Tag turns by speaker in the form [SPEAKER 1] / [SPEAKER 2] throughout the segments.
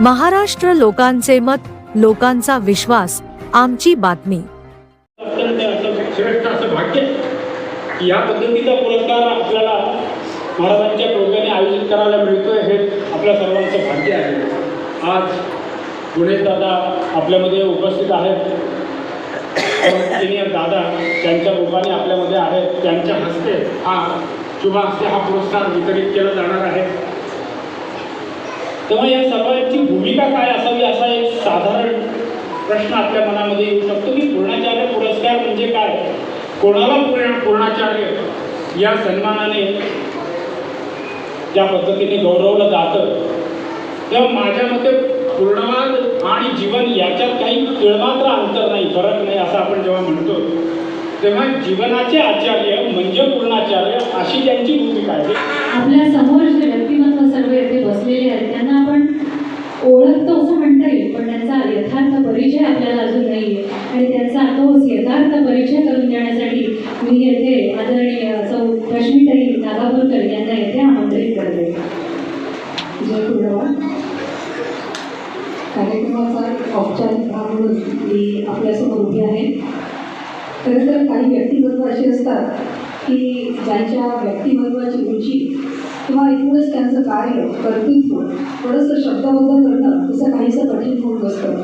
[SPEAKER 1] महाराष्ट्र लोकांचे मत लोकांचा विश्वास आमची बातमी.
[SPEAKER 2] श्रेष्ठ असं भाग्य या पद्धतीचा पुरस्कार आपल्याला महाराजांच्या टोप्याने आयोजित करायला मिळतोय हे आपल्या सर्वांचं भाग्य आहे. आज पुणे दादा आपल्यामध्ये उपस्थित आहेत. सिनियर दादा त्यांच्या रूपाने आपल्यामध्ये आहेत. त्यांच्या हस्ते हा शुभ हस्ते हा पुरस्कार वितरित केला जाणार आहे. तेव्हा या सर्वांची भूमिका काय असावी असा एक साधारण प्रश्न आपल्या मनामध्ये येऊ शकतो की पूर्णाचार्य पुरस्कार म्हणजे काय? कोणाला पूर्णाचार्य या सन्मानाने ज्या पद्धतीने गौरवलं जातं तेव्हा माझ्या मते पूर्णवाद आणि जीवन याच्यात काही तिळमात्र अंतर नाही फरक नाही असं आपण जेव्हा म्हणतो तेव्हा जीवनाचे आचार्य म्हणजे पूर्णाचार्य अशी त्यांची भूमिका आहे.
[SPEAKER 3] आपल्यासमोर जे व्यक्तिमत्व सर्व येथे बसलेले आहेत त्यांना आपण ओळखतो असं म्हणता येईल पण त्यांचा यथार्थ परिचय आपल्याला अजून नाही आहे आणि त्यांचा तोच यथार्थ परिचय करून देण्यासाठी मी येथे आदरणीय सौ रश्मीताई नागापूरकर यांना येथे आमंत्रित करते.
[SPEAKER 4] जय गुरुदेवा. कार्यक्रमाचा औपचारिक भाग म्हणून मी आपल्यासमोर उभी आहे. खरं तर काही व्यक्तिमत्व असे असतात की ज्यांच्या व्यक्तिमत्वाची रुची किंवा एकूणच त्यांचं कार्य कर्तृत्व थोडंसं शब्दबद्ध करणं तसं काहीसं कठीण होऊन बसतं.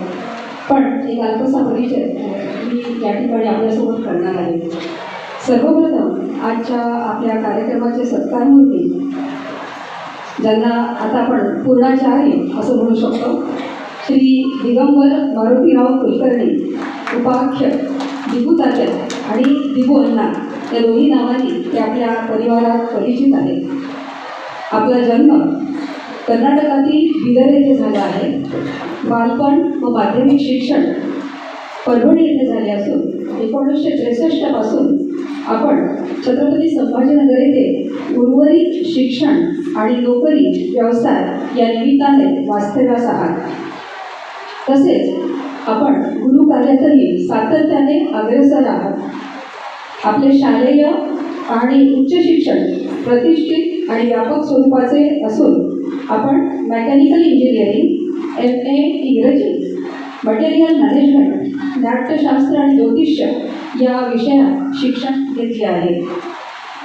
[SPEAKER 4] पण एक अल्पसा परिचय मी या ठिकाणी आपल्यासोबत करणार आहे. सर्वप्रथम आजच्या आपल्या कार्यक्रमाचे सत्कार सत्कारमूर्ती ज्यांना आता आपण पूर्णाचार्य असं म्हणू शकतो श्री दिगंबर मारुतीराव कुलकर्णी उपाख्य दिगुताच्या आणि दिगू अण्णा या दोन्ही नावांनी ते आपल्या परिवारात परिचित आहेत. आपला जन्म कर्नाटकातील बिदर येथे झाला आहे. बालपण व माध्यमिक शिक्षण परभणी येथे झाले असून एकोणीसशे त्रेसष्टपासून आपण छत्रपती संभाजीनगर येथे उर्वरित शिक्षण आणि नोकरी व्यवसाय या निमित्ताने वास्तव्यास आहात. तसेच आपण गुरु कार्यातही सातत्याने अग्रेसर आहात. आपले शालेय आणि उच्च शिक्षण प्रतिष्ठित आणि व्यापक स्वरूपाचे असून आपण मेकॅनिकल इंजिनिअरिंग एम ए इंग्रजी मटेरियल मॅनेजमेंट नाट्यशास्त्र आणि ज्योतिष्य या विषयात शिक्षण घेतले आहे.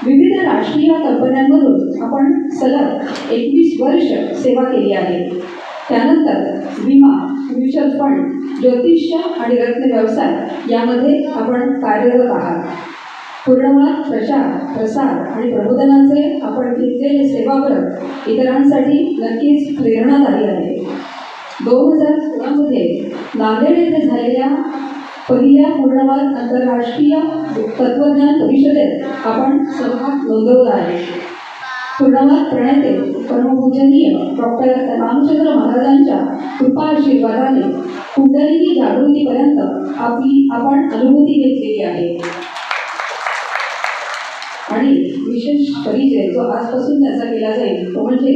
[SPEAKER 4] विविध राष्ट्रीय कंपन्यांमधून आपण सलग एकवीस वर्ष सेवा केली आहे. त्यानंतर विमा म्युच्युअल फंड ज्योतिष्य आणि रत्न व्यवसाय यामध्ये आपण कार्यरत आहात. पूर्णवाद प्रचार प्रसार आणि प्रबोधनाचे आपण घेतलेले सेवाव्रत इतरांसाठी नक्कीच प्रेरणादायी आहे. दोन हजार सोळामध्ये नांदेड येथे झालेल्या पहिल्या पूर्णवाद आंतरराष्ट्रीय तत्वज्ञान परिषदेत आपण सहभाग नोंदवला आहे. पूर्णवाद प्रणेते परमपूजनीय डॉक्टर रामचंद्र महाराजांच्या कृपा आशीर्वादाने कुंडलिनी जागृतीपर्यंत आपली आपण अनुभूती घेतलेली आहे. आणि विशेष परिचय जो आजपासून त्याचा केला जाईल तो म्हणजे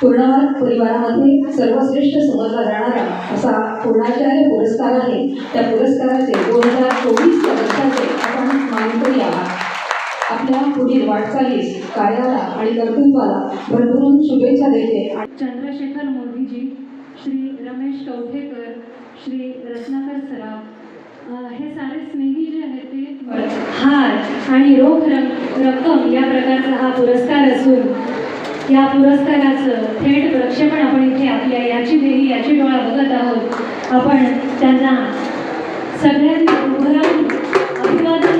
[SPEAKER 4] पूर्णवाद परिवारामध्ये सर्वश्रेष्ठ समजला जाणारा असा पूर्णाचार्य पुरस्कार आहे. त्या पुरस्काराचे दोन हजार चोवीस वर्षाचे आपण मानकरी आहात. आपल्या पुढील वाटचालीस कार्याला आणि कर्तृत्वाला भरभरून शुभेच्छा देते.
[SPEAKER 3] चंद्रशेखर मोदीजी श्री रमेश कवठेकर श्री रत्नाकर सराफ हे सारे स्नेही जे आहेत ते हार आणि रोख रक- रक्कम या प्रकारचा हा पुरस्कार असून या पुरस्काराचं थेट प्रक्षेपण आपण इथे आपल्या याची देही याची डोळा बघत आहोत. आपण त्यांना सगळ्यांना उभं राहून अभिवादन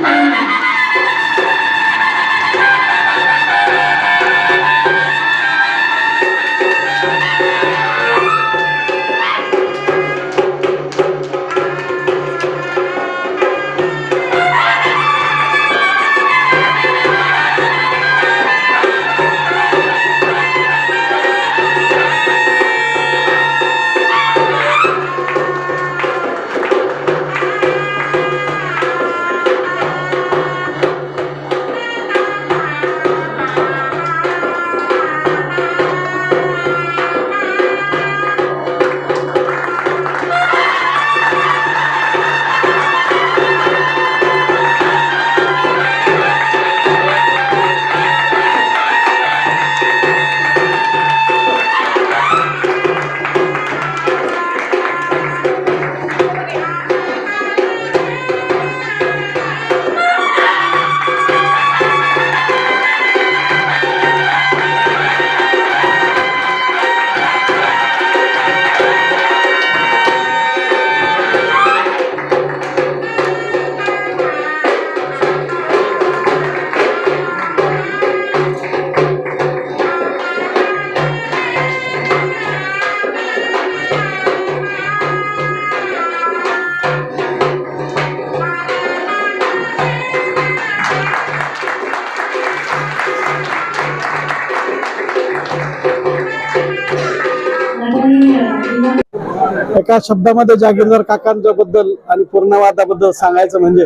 [SPEAKER 5] एका शब्दामध्ये जागीरदार काकांच्या बद्दल आणि पूर्णवादाबद्दल सांगायचं म्हणजे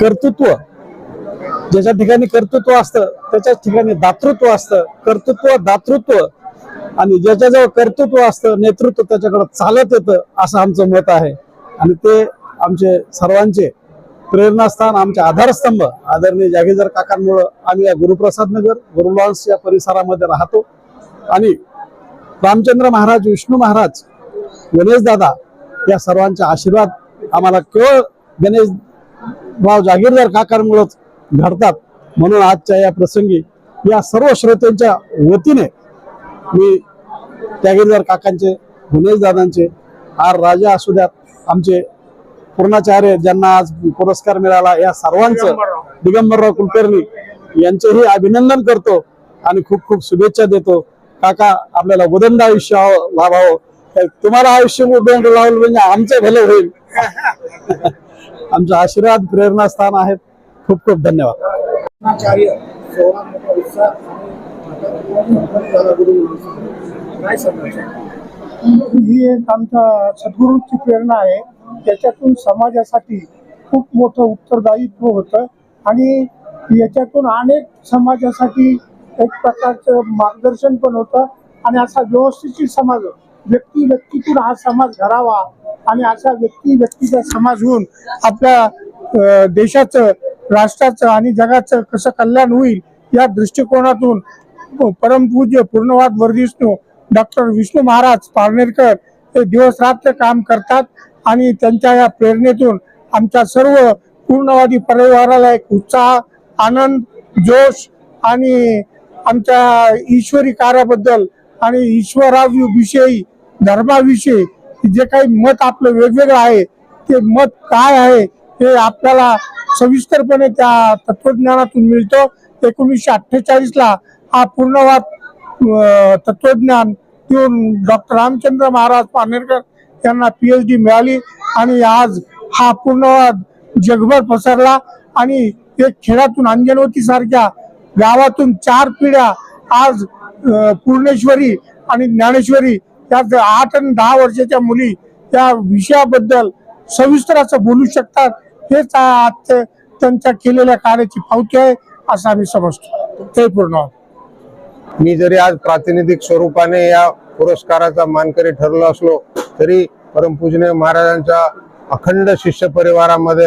[SPEAKER 5] कर्तृत्व. ज्याच्या ठिकाणी कर्तृत्व असतं त्याच्याच ठिकाणी दातृत्व असतं. कर्तृत्व दातृत्व आणि ज्याच्याजवळ कर्तृत्व असतं नेतृत्व त्याच्याकडे चालत येतं असं आमचं मत आहे. आणि ते आमचे सर्वांचे प्रेरणास्थान आमचे आधारस्तंभ. आदरणीय जागीरदार काकांमुळं आम्ही या गुरुप्रसाद नगर गुरुलॉन्स या परिसरामध्ये राहतो. आणि रामचंद्र महाराज विष्णू महाराज गणेश दादा या सर्वांचे आशीर्वाद आम्हाला केवळ गणेश भाव जागीरदार काकांमुळेच घडतात. म्हणून आजच्या या प्रसंगी या सर्व श्रोत्यांच्या वतीने मी जागीरदार काकांचे गणेश दादांचे आर राजा असू द्यात आमचे पूर्णाचार्य ज्यांना आज पुरस्कार मिळाला या सर्वांचं दिगंबरराव. कुलकर्णी यांचेही अभिनंदन करतो आणि खूप खूप शुभेच्छा देतो. काका आपल्याला उदंड आयुष्य लाभावं तुम्हाला आयुष्य उदंड लावलं म्हणजे आमचं भलं होईल. आमचे आशीर्वाद प्रेरणास्थान आहेत खूप खूप धन्यवाद.
[SPEAKER 6] ही एक आमच्या सद्गुरूंची प्रेरणा आहे. त्याच्यातून समाजासाठी खूप मोठं उत्तरदायित्व होतं. आणि याच्यातून अनेक समाजासाठी एक प्रकारचं मार्गदर्शन पण होतं. आणि असा व्यवस्थित समाज व्यक्ती व्यक्तीतून हा समाज घडावा आणि अशा व्यक्ती व्यक्तीचा समाज होऊन आपल्या देशाचं राष्ट्राचं आणि जगाचं कसं कल्याण होईल या दृष्टिकोनातून परमपूज्य पूर्णवाद वर्धिष्णू डॉक्टर विष्णू महाराज पारनेरकर हे दिवस रात्र काम करतात आणि त्यांच्या या प्रेरणेतून आमच्या सर्व पूर्णवादी परिवाराला एक उत्साह आनंद जोश आणि आमच्या ईश्वरी कार्याबद्दल आणि ईश्वराविषयी धर्माविषयी जे काही मत आपलं वेगवेगळं आहे ते मत काय आहे हे आपल्याला सविस्तरपणे त्या तत्वज्ञानातून मिळतं. एकोणीसशे अठ्ठेचाळीस ला हा पूर्णवाद तत्वज्ञान देऊन डॉक्टर रामचंद्र महाराज पानेरकर यांना पी एच डी मिळाली आणि आज हा पूर्णवाद जगभर पसरला आणि एक खेड्यातून अंजनवती सारख्या गावातून चार पिढ्या आज पूर्णेश्वरी आणि ज्ञानेश्वरी या आठ आणि दहा वर्षाच्या मुली त्या विषयाबद्दल सविस्तर असं बोलू शकतात. हेच आज त्यांच्या केलेल्या कार्याची पावती आहे असं आम्ही समजतो. ते पूर्ण.
[SPEAKER 7] मी जरी आज प्रातिनिधिक स्वरूपाने या पुरस्काराचा मानकरी ठरलो असलो तरी परमपूजने महाराजांच्या अखंड शिष्य परिवारामध्ये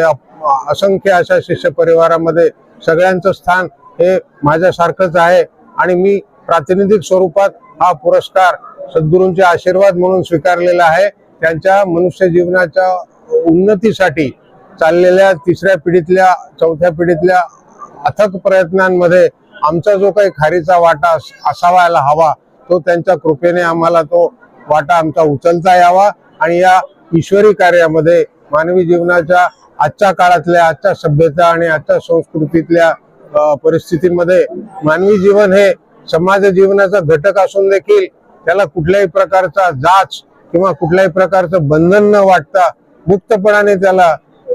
[SPEAKER 7] असंख्य अशा शिष्य परिवारामध्ये सगळ्यांचं स्थान हे माझ्यासारखंच आहे. आणि मी प्रातिनिधिक स्वरूपात हा पुरस्कार सद्गुरूंचे आशीर्वाद म्हणून स्वीकारलेला आहे. त्यांच्या मनुष्य जीवनाच्या उन्नतीसाठी चाललेल्या तिसऱ्या पिढीतल्या चौथ्या पिढीतल्या अथक प्रयत्नांमध्ये आमचा जो काही खारीचा वाटा असावायला हवा तो त्यांच्या कृपेने आम्हाला तो वाटा आमचा उचलता यावा आणि या ईश्वरी कार्यामध्ये मानवी जीवनाच्या आजच्या काळातल्या आजच्या सभ्यता आणि आजच्या संस्कृतीतल्या परिस्थितीमध्ये मानवी जीवन हे समाज जीवनाचा घटक असून देखील त्याला कुठल्याही प्रकारचा जाच किंवा कुठल्याही प्रकारचं बंधन न वाटता मुक्तपणाने त्याला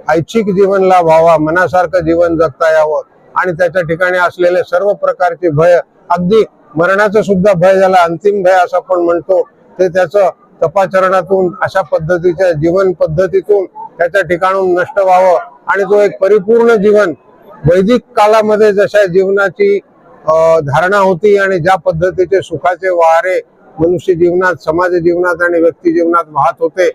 [SPEAKER 7] ऐच्छिक जीवन लाभ व्हावा मनासारखं जीवन जगता यावं. आणि त्याच्या ठिकाणी असलेले सर्व प्रकारचे भय अगदी मरणाचं सुद्धा भय ज्याला अंतिम भय असं आपण म्हणतो ते त्याचं तपाचरणातून अशा पद्धतीच्या जीवन पद्धतीतून त्याच्या ठिकाणून नष्ट व्हावं. आणि तो एक परिपूर्ण जीवन वैदिक कालामध्ये जशा जीवनाची धारणा होती आणि ज्या पद्धतीचे सुखाचे वारे मनुष्य जीवनात समाज जीवनात आणि व्यक्ती जीवनात वाहत होते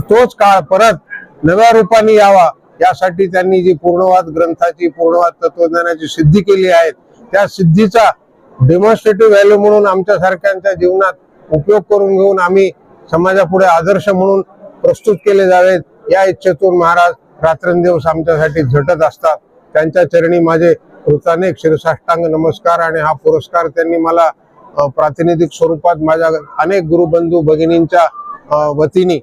[SPEAKER 7] तोच काळ परत नव्या रूपाने यावा. यासाठी त्यांनी जी पूर्णवाद ग्रंथाची पूर्णवाद तत्वज्ञानाची सिद्धी केली आहे त्या सिद्धीचा डेमॉन्स्ट्रेटिव्ह व्हॅल्यू म्हणून आमच्या सारख्यांच्या जीवनात उपयोग करून घेऊन आम्ही समाजापुढे आदर्श म्हणून प्रस्तुत केले जावेत. या इच्छेतून महाराज रात्रंदिवस आमच्यासाठी झटत असतात. त्यांच्या चरणी माझे कृतानेक शिरसाष्टांग नमस्कार आणि हा पुरस्कार त्यांनी मला प्रातिनिधिक स्वरूपात माझ्या अनेक गुरुबंधू भगिनींच्या वतीने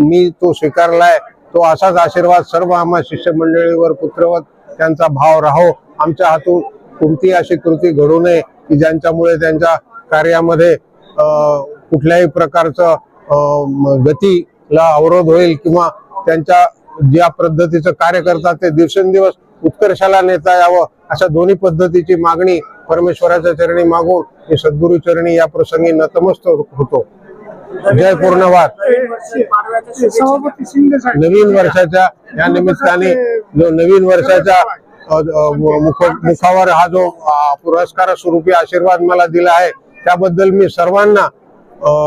[SPEAKER 7] मी तो स्वीकारलाय. तो असाच आशीर्वाद सर्व आम्हा शिष्य मंडळीवर पुत्रवत त्यांचा भाव राहो. आमच्या हातून कोणती अशी कृती घडू नये की ज्यांच्यामुळे त्यांच्या कार्यामध्ये कुठल्याही प्रकारचं गतीला अवरोध होईल किंवा त्यांच्या ज्या पद्धतीचं कार्य करतात ते दिवसेंदिवस उत्कर्षाला नेता यावं अशा दोन्ही पद्धतीची मागणी परमेश्वराच्या चरणी मागून मी सद्गुरु चरणी या प्रसंगी नतमस्तक होतो. जय पूर्णवाद. नवीन वर्षाच्या या निमित्ताने जो नवीन वर्षाच्या मुखावर हा जो पुरस्कार स्वरूपी आशीर्वाद मला दिला आहे त्याबद्दल मी सर्वांना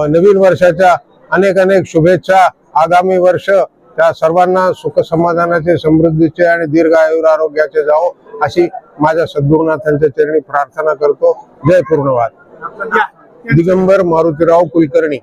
[SPEAKER 7] नवीन वर्षाच्या अनेक अनेक शुभेच्छा. आगामी वर्ष त्या सर्वांना सुख समाधानाचे समृद्धीचे आणि दीर्घ आयुर आरोग्याचे जावो अशी माझ्या सद्गुरुनाथांच्या चरणी प्रार्थना करतो. जय पूर्णवाद. दिगंबर मारुतीराव कुलकर्णी.